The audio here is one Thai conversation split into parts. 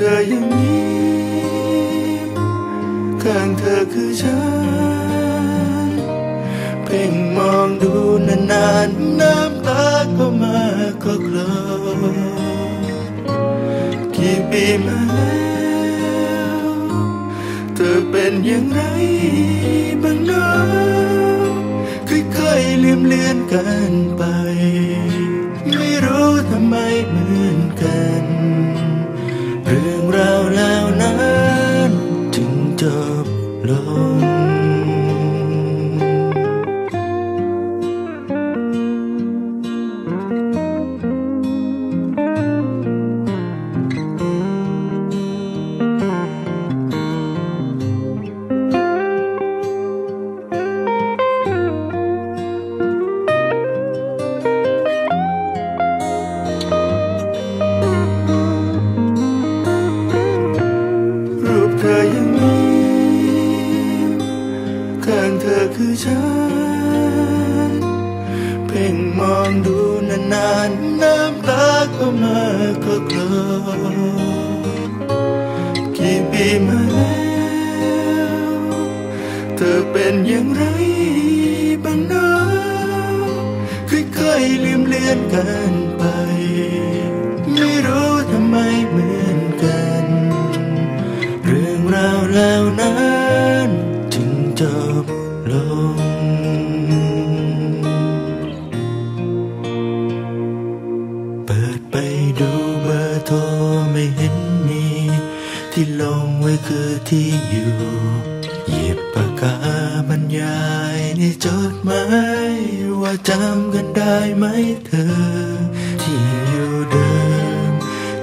ธอยังนี้ข้างเธอคือฉัน เพ่งมองดูนานๆน้ำตาก็มาก็คลอกี่ปีมาแล้วเธอเป็นอย่างไรบ้างเนาะค่อยๆลืมเลือนกันไป องดูนานๆน้ำตาก็มาก็คลอกี่ปีมาแล้วเธอเป็นอย่างไรบ้างเนะค่อยๆลืมเลือนกัน ว่าจำกันได้ไหมเธอ ที่อยู่เดิม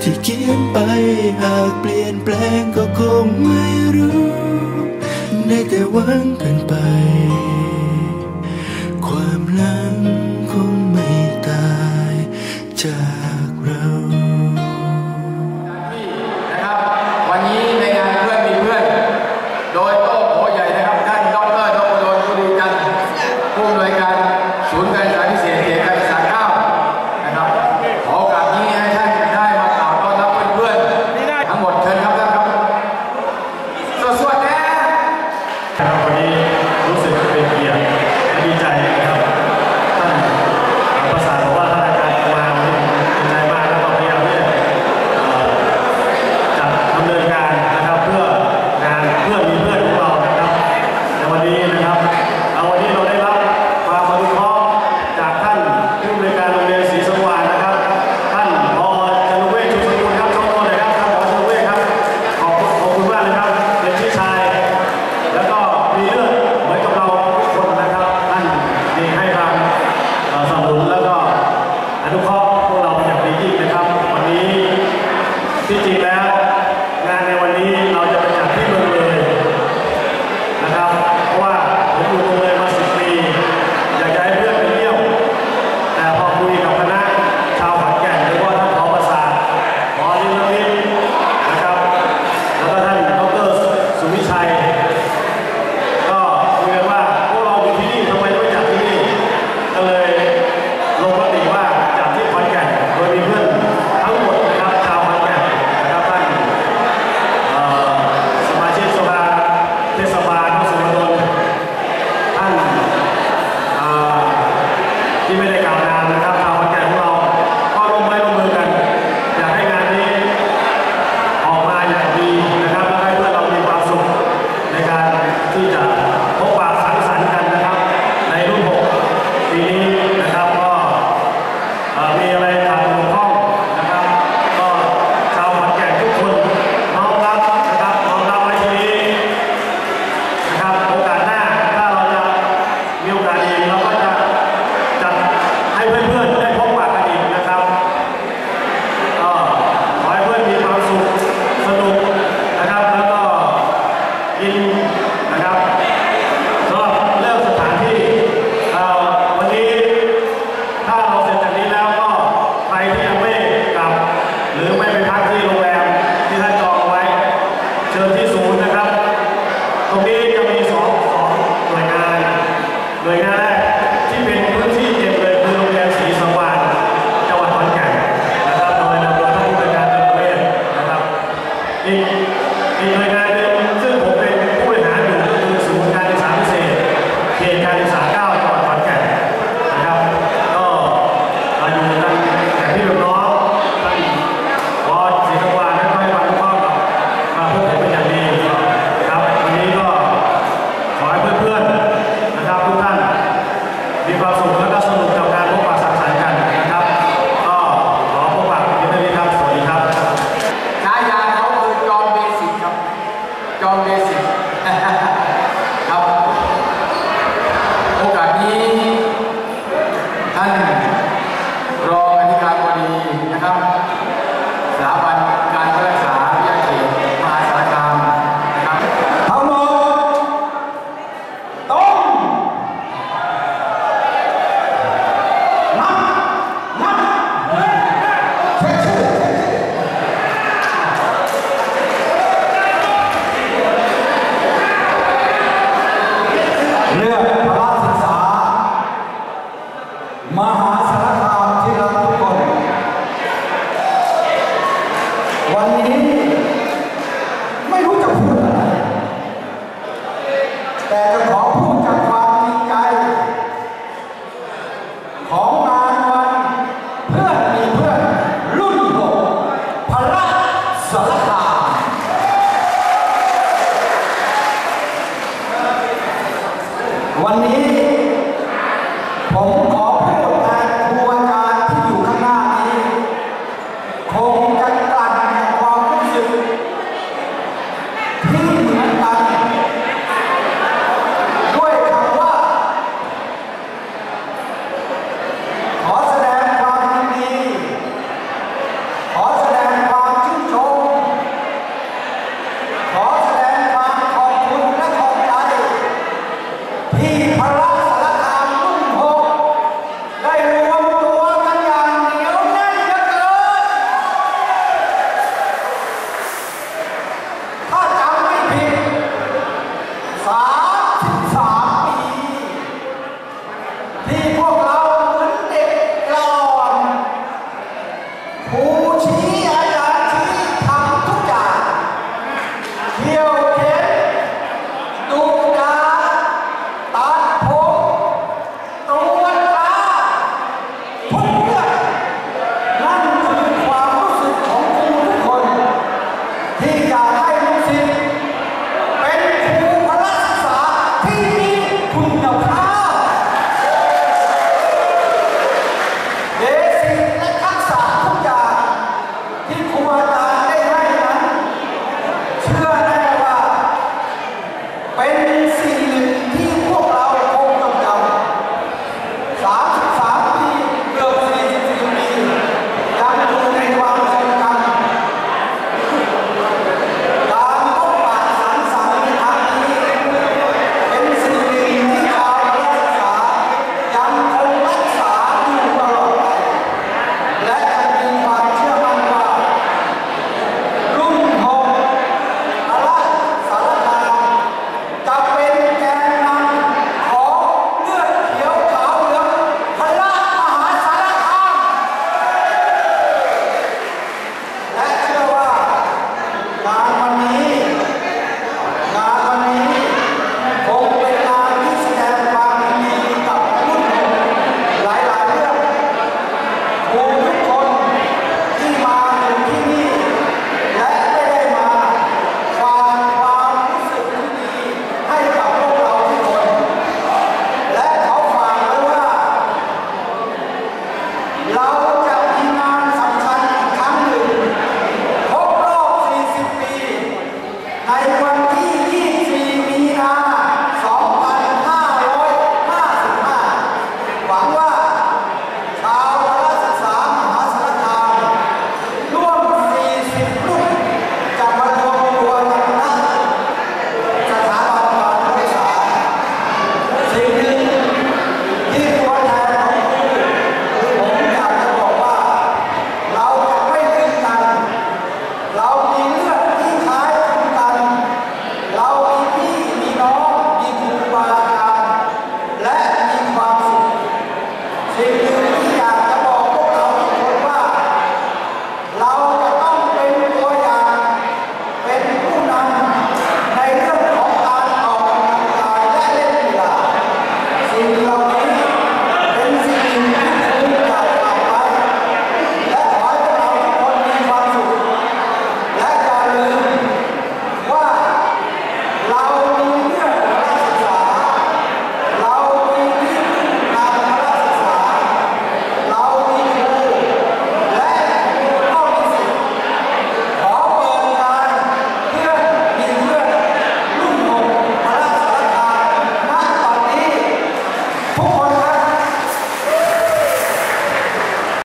ที่เขียนไปหากเปลี่ยนแปลงก็คงไม่รู้ ได้แต่หวังกันไป พี่ลูกน้อง